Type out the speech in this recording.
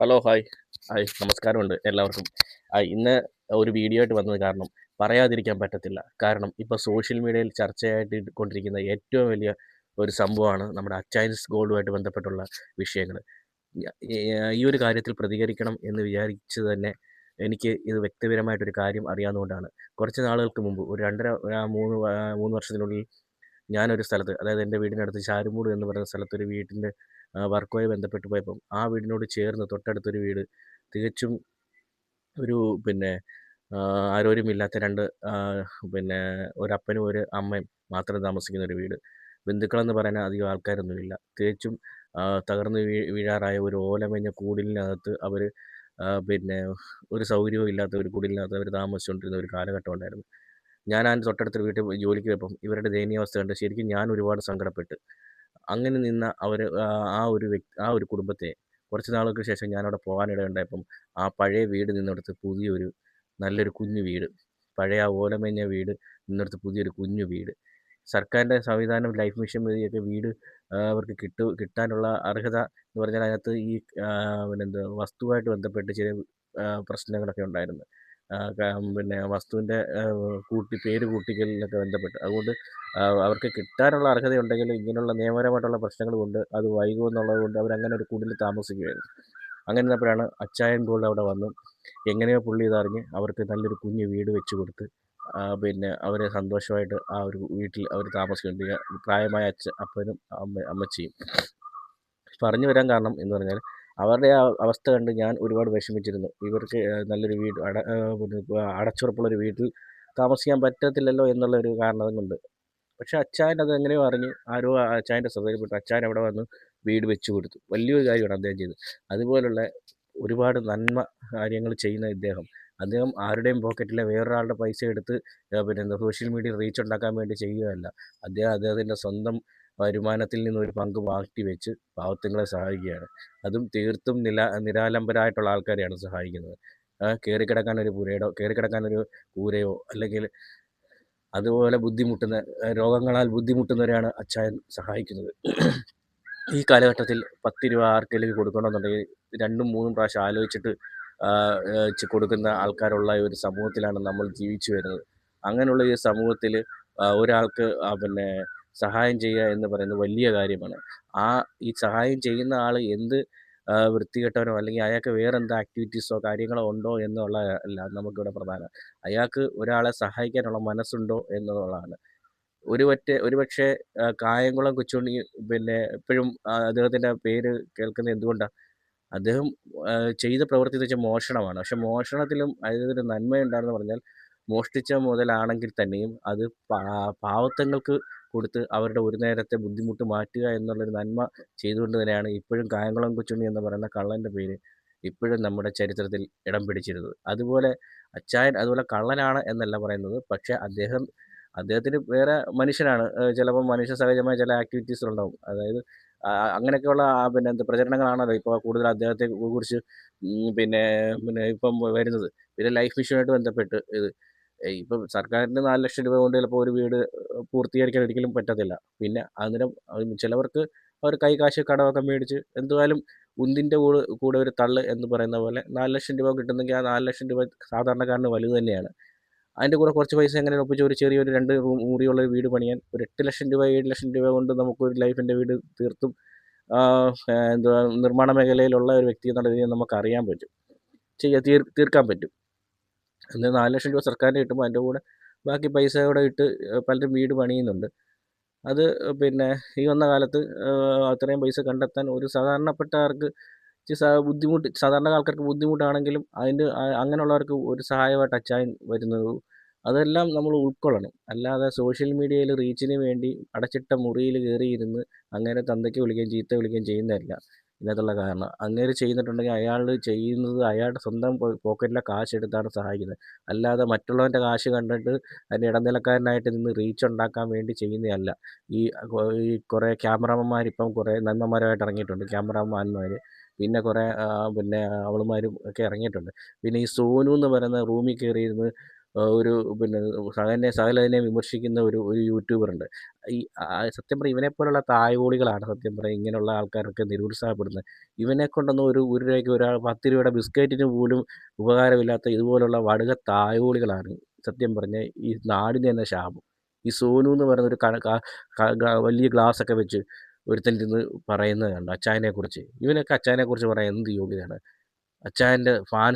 Hello hi hi നമസ്കാരമുണ്ട് എല്ലാവർക്കും. ഇന്ന് ഒരു വീഡിയോ ആയിട്ട് വന്നത് കാരണം പറയാതിരിക്കാൻ പറ്റത്തില്ല. കാരണം ഇപ്പോൾ സോഷ്യൽ മീഡിയയിൽ ചർച്ചയായിട്ട് കൊണ്ടിരിക്കുന്ന ഏറ്റവും വലിയ ഒരു സംഭവമാണ് നമ്മുടെ അച്ചൈൻസ് ഗോൾഡുമായിട്ട് ബന്ധപ്പെട്ടുള്ള വിഷയങ്ങൾ ഈ ഒരു കാര്യത്തിൽ പ്രതികരിക്കണം എന്ന് വിചാരിച്ച് തന്നെ എനിക്ക് ഇത് വ്യക്തിപരമായിട്ടൊരു കാര്യം അറിയാവുന്നതുകൊണ്ടാണ്. കുറച്ച് നാളുകൾക്ക് മുമ്പ് ഒരു രണ്ടര മൂന്ന് മൂന്ന് വർഷത്തിനുള്ളിൽ ഞാനൊരു സ്ഥലത്ത് അതായത് എന്റെ വീടിനടുത്ത് ചാരുമൂട് എന്ന് പറയുന്ന സ്ഥലത്ത് ഒരു വീട്ടിന്റെ വർക്കുമായി ബന്ധപ്പെട്ട് പോയപ്പം ആ വീടിനോട് ചേർന്ന് തൊട്ടടുത്തൊരു വീട് തികച്ചും ഒരു പിന്നെ ആരോരുമില്ലാത്ത രണ്ട് പിന്നെ ഒരപ്പനും ഒരു അമ്മയും മാത്രം താമസിക്കുന്ന ഒരു വീട്. ബന്ധുക്കളെന്ന് പറയാൻ അധികം ആൾക്കാരൊന്നുമില്ല. തികച്ചും തകർന്ന് വീ വീഴാറായ ഒരു ഓലമേഞ്ഞ കൂടിലിനകത്ത് അവർ പിന്നെ ഒരു സൗകര്യവും ഇല്ലാത്ത ഒരു കുടിലിനകത്ത് അവർ താമസിച്ചുകൊണ്ടിരുന്ന ഒരു കാലഘട്ടം ഉണ്ടായിരുന്നു. ഞാൻ ആ തൊട്ടടുത്ത വീട്ടിൽ ജോലിക്ക് പോയപ്പം ഇവരുടെ ദയനീയാവസ്ഥ കണ്ട് ശരിക്കും ഞാൻ ഒരുപാട് സങ്കടപ്പെട്ട്. അങ്ങനെ നിന്ന അവർ ആ ഒരു വ്യക്തി ആ ഒരു കുടുംബത്തെ കുറച്ച് നാളുകൾക്ക് ശേഷം ഞാനവിടെ പോകാനിടയുണ്ടായപ്പം ആ പഴയ വീട് നിന്നെടുത്ത് പുതിയൊരു നല്ലൊരു കുഞ്ഞു വീട് പഴയ ആ ഓലമേഞ്ഞ വീട് നിന്നെടുത്ത് പുതിയൊരു കുഞ്ഞു വീട്. സർക്കാരിന്റെ സംവിധാനം ലൈഫ് മിഷൻ വഴിയൊക്കെ വീട് അവർക്ക് കിട്ടു കിട്ടാനുള്ള അർഹത എന്ന് പറഞ്ഞാൽ അതിനകത്ത് ഈ പിന്നെന്ത് വസ്തുവായിട്ട് ബന്ധപ്പെട്ട് ചില പ്രശ്നങ്ങളൊക്കെ ഉണ്ടായിരുന്നു. പിന്നെ വസ്തുവിന്റെ കൂട്ടി പേര് കൂട്ടിക്കലിലൊക്കെ ബന്ധപ്പെട്ട്. അതുകൊണ്ട് അവർക്ക് കിട്ടാനുള്ള അർഹതയുണ്ടെങ്കിൽ ഇങ്ങനെയുള്ള നിയമപരമായിട്ടുള്ള പ്രശ്നങ്ങൾ കൊണ്ട് അത് വൈകുമെന്നുള്ളത് കൊണ്ട് അവരങ്ങനെ ഒരു കുടിൽ താമസിക്കുകയായിരുന്നു. അങ്ങനെ ഇരുന്നപ്പോഴാണ് അച്ചായൻ ഗോൾഡ് അവിടെ വന്നു. എങ്ങനെയോ പുള്ളി ഇതറിഞ്ഞ് അവർക്ക് നല്ലൊരു കുഞ്ഞു വീട് വെച്ച് കൊടുത്ത് പിന്നെ അവരെ സന്തോഷമായിട്ട് ആ ഒരു വീട്ടിൽ അവർ താമസിക്കുന്നുണ്ട്. പ്രായമായ അച്ഛ അപ്പനും അമ്മ അമ്മച്ചിയും. പറഞ്ഞു വരാൻ കാരണം എന്ന് പറഞ്ഞാൽ അവരുടെ ആ അവസ്ഥ കണ്ട് ഞാൻ ഒരുപാട് വിഷമിച്ചിരുന്നു. ഇവർക്ക് നല്ലൊരു വീട് അട അടച്ചുറപ്പുള്ളൊരു വീട്ടിൽ താമസിക്കാൻ പറ്റത്തില്ലല്ലോ എന്നുള്ളൊരു കാരണം കൊണ്ട് പക്ഷെ അച്ചായൻ അത് എങ്ങനെയോ അറിഞ്ഞ് ആരോ അച്ചായന്റെ ശ്രദ്ധയിൽപ്പെട്ടു അച്ചായൻ അവിടെ വന്ന് വീട് വെച്ചു കൊടുത്തു. വലിയൊരു കാര്യമാണ് അദ്ദേഹം ചെയ്തത്. അതുപോലുള്ള ഒരുപാട് നന്മ കാര്യങ്ങൾ ചെയ്യുന്ന ഇദ്ദേഹം. അദ്ദേഹം ആരുടെയും പോക്കറ്റിലെ വേറൊരാളുടെ പൈസ എടുത്ത് പിന്നെ സോഷ്യൽ മീഡിയയിൽ റീച്ച് ഉണ്ടാക്കാൻ വേണ്ടി ചെയ്യുകയല്ല. അദ്ദേഹം അദ്ദേഹത്തിന്റെ സ്വന്തം വരുമാനത്തിൽ നിന്ന് ഒരു പങ്ക് മാറ്റി വെച്ച് പാവത്തുങ്ങളെ സഹായിക്കുകയാണ്. അതും തീർത്തും നില നിരാലംബരായിട്ടുള്ള ആൾക്കാരെയാണ് സഹായിക്കുന്നത്. കയറി കിടക്കാൻ ഒരു പുരയിടോ കയറി കിടക്കാൻ ഒരു കൂരയോ അല്ലെങ്കിൽ അതുപോലെ ബുദ്ധിമുട്ടുന്ന രോഗങ്ങളാൽ ബുദ്ധിമുട്ടുന്നവരെയാണ് അച്ചായൻ സഹായിക്കുന്നത്. ഈ കാലഘട്ടത്തിൽ പത്ത് രൂപ ആർക്കെങ്കിലും കൊടുക്കണമെന്നുണ്ടെങ്കിൽ രണ്ടും മൂന്നും പ്രാവശ്യം ആലോചിച്ചിട്ട് കൊടുക്കുന്ന ആൾക്കാരുള്ള ഒരു സമൂഹത്തിലാണ് നമ്മൾ ജീവിച്ചു വരുന്നത്. അങ്ങനെയുള്ള ഈ സമൂഹത്തിൽ ഒരാൾക്ക് പിന്നെ സഹായം ചെയ്യുക എന്ന് പറയുന്നത് വലിയ കാര്യമാണ്. ആ ഈ സഹായം ചെയ്യുന്ന ആൾ എന്ത് വൃത്തികെട്ടവനോ അല്ലെങ്കിൽ അയാൾക്ക് വേറെ എന്ത് ആക്ടിവിറ്റീസോ കാര്യങ്ങളോ ഉണ്ടോ എന്നുള്ള അല്ല നമുക്കിവിടെ പ്രധാനം. അയാൾക്ക് ഒരാളെ സഹായിക്കാനുള്ള മനസ്സുണ്ടോ എന്നുള്ളതാണ്. ഒരു പറ്റ ഒരു പക്ഷേ ആ, കായംകുളം കൊച്ചുണ്ണി പിന്നെ എപ്പോഴും അദ്ദേഹത്തിന്റെ പേര് കേൾക്കുന്നത് എന്തുകൊണ്ടാണ് അദ്ദേഹം ചെയ്ത പ്രവൃത്തി എന്ന് വെച്ചാൽ മോഷണമാണ്. പക്ഷെ മോഷണത്തിലും അതിനൊരു നന്മയുണ്ടായിരുന്നു പറഞ്ഞാൽ മോഷ്ടിച്ച മുതലാണെങ്കിൽ തന്നെയും അത് പാവത്തങ്ങൾക്ക് കൊടുത്ത് അവരുടെ ഒരു നേരത്തെ ബുദ്ധിമുട്ട് മാറ്റുക എന്നുള്ളൊരു നന്മ ചെയ്തുകൊണ്ട് തന്നെയാണ് ഇപ്പോഴും കായംകുളം കൊച്ചുണ്ണി എന്ന് പറയുന്ന കള്ളന്റെ പേര് ഇപ്പോഴും നമ്മുടെ ചരിത്രത്തിൽ ഇടം പിടിച്ചിരുന്നത്. അതുപോലെ അച്ചായൻ അതുപോലെ കള്ളനാണ് എന്നല്ല പറയുന്നത്. പക്ഷേ അദ്ദേഹം അദ്ദേഹത്തിന് വേറെ മനുഷ്യനാണ്. ചിലപ്പോൾ മനുഷ്യ സഹജമായ ചില ആക്ടിവിറ്റീസുകളുണ്ടാവും അതായത് അങ്ങനെയൊക്കെയുള്ള പിന്നെ എന്ത് പ്രചരണങ്ങളാണല്ലോ ഇപ്പോൾ കൂടുതൽ അദ്ദേഹത്തെ കുറിച്ച് പിന്നെ പിന്നെ ഇപ്പം വരുന്നത്. പിന്നെ ലൈഫ് മിഷനുമായിട്ട് ബന്ധപ്പെട്ട് ഇത്. ഇപ്പം സർക്കാരിന് നാല് ലക്ഷം രൂപ കൊണ്ട് ചിലപ്പോൾ ഒരു വീട് പൂർത്തീകരിക്കാൻ ഒരിക്കലും പറ്റത്തില്ല. പിന്നെ അന്നേരം ചിലവർക്ക് അവർ കൈ കാശ് കടമൊക്കെ മേടിച്ച് എന്തുവായാലും ഉന്തിന്റെ കൂടെ കൂടെ ഒരു തള്ള് എന്ന് പറയുന്ന പോലെ നാല് ലക്ഷം രൂപ കിട്ടുന്നെങ്കിൽ ആ നാല് ലക്ഷം രൂപ സാധാരണക്കാരന് വലുത് തന്നെയാണ്. അതിന്റെ കൂടെ കുറച്ച് പൈസ എങ്ങനെ ഒപ്പിച്ച് ഒരു ചെറിയൊരു രണ്ട് റൂം മുറിയുള്ള വീട് പണിയാൻ ഒരു എട്ട് ലക്ഷം രൂപ ഏഴ് ലക്ഷം രൂപ കൊണ്ട് നമുക്കൊരു ലൈഫിന്റെ വീട് തീർത്തും എന്തുവാ നിർമ്മാണ മേഖലയിലുള്ള ഒരു വ്യക്തി എന്നുള്ള രീതിയിൽ നമുക്ക് അറിയാൻ പറ്റും. ചെയ്യാൻ തീർ തീർക്കാൻ പറ്റും. എന്നാൽ നാല് ലക്ഷം രൂപ സർക്കാരിന് കിട്ടുമ്പോൾ അതിന്റെ കൂടെ ബാക്കി പൈസ കൂടെ ഇട്ട് പലരും വീട് പണിയുന്നുണ്ട്. അത് പിന്നെ ഈ വന്ന കാലത്ത് അത്രയും പൈസ കണ്ടെത്താൻ ഒരു സാധാരണപ്പെട്ട ആൾക്ക് ബുദ്ധിമുട്ട് സാധാരണ ആൾക്കാർക്ക് ബുദ്ധിമുട്ടാണെങ്കിലും അതിന്റെ അങ്ങനെയുള്ളവർക്ക് ഒരു സഹായമായിട്ട് അച്ചായൻ വരുന്നത്. അതെല്ലാം നമ്മൾ ഉൾക്കൊള്ളണം. അല്ലാതെ സോഷ്യൽ മീഡിയയിൽ റീച്ചിന് വേണ്ടി അടച്ചിട്ട മുറിയിൽ കയറിയിരുന്ന് അങ്ങനെ തന്തയ്ക്ക് വിളിക്കുകയും ചീത്ത വിളിക്കുകയും ചെയ്യുന്നതല്ല. ഇതിനകത്തുള്ള കാരണം. അങ്ങനെ ചെയ്യുന്നിട്ടുണ്ടെങ്കിൽ അയാൾ ചെയ്യുന്നത് അയാളുടെ സ്വന്തം പോക്കറ്റിലെ കാശ് എടുത്താണ് സഹായിക്കുന്നത്. അല്ലാതെ മറ്റുള്ളവന്റെ കാശ് കണ്ടിട്ട് അതിന്റെ ഇടനിലക്കാരനായിട്ട് നിന്ന് റീച്ച് ഉണ്ടാക്കാൻ വേണ്ടി ചെയ്യുന്നതല്ല. ഈ കുറേ ക്യാമറമാന്മാർ ഇപ്പം കുറേ നന്മമാരുമായിട്ട് ഇറങ്ങിയിട്ടുണ്ട്. ക്യാമറമാന്മാർ പിന്നെ കുറേ പിന്നെ അവളുമാരും ഒക്കെ ഇറങ്ങിയിട്ടുണ്ട്. പിന്നെ ഈ സോനു എന്ന് പറയുന്ന റൂമിൽ കയറിയിരുന്ന് ഒരു പിന്നെ സഹനെ സഹലതിനെ വിമർശിക്കുന്ന ഒരു ഒരു യൂട്യൂബറുണ്ട് ഈ സത്യം പറയും ഇവനെപ്പോലുള്ള തായോളികളാണ് സത്യം പറയും ഇങ്ങനെയുള്ള ആൾക്കാരൊക്കെ നിരുത്സാഹപ്പെടുന്നത്. ഇവനെ കൊണ്ടൊന്നും ഒരു ഒരു രൂപയ്ക്ക് ഒരാൾ പത്ത് രൂപയുടെ ബിസ്ക്കറ്റിന് പോലും ഉപകാരമില്ലാത്ത ഇതുപോലുള്ള വടുക തായോളികളാണ് സത്യം പറഞ്ഞ ഈ നാടിന് തന്നെ ശാപം. ഈ സോനു എന്ന് പറയുന്ന ഒരു വലിയ ഗ്ലാസ് ഒക്കെ വെച്ച് ഒരുത്തൻ ഇരുന്ന് പറയുന്നത് കണ്ടു അച്ചായനെക്കുറിച്ച് ഇവനൊക്കെ അച്ചായനെക്കുറിച്ച് പറയാൻ എന്ത് യോഗ്യതയാണ്? അച്ചായന്റെ ഫാൻസ്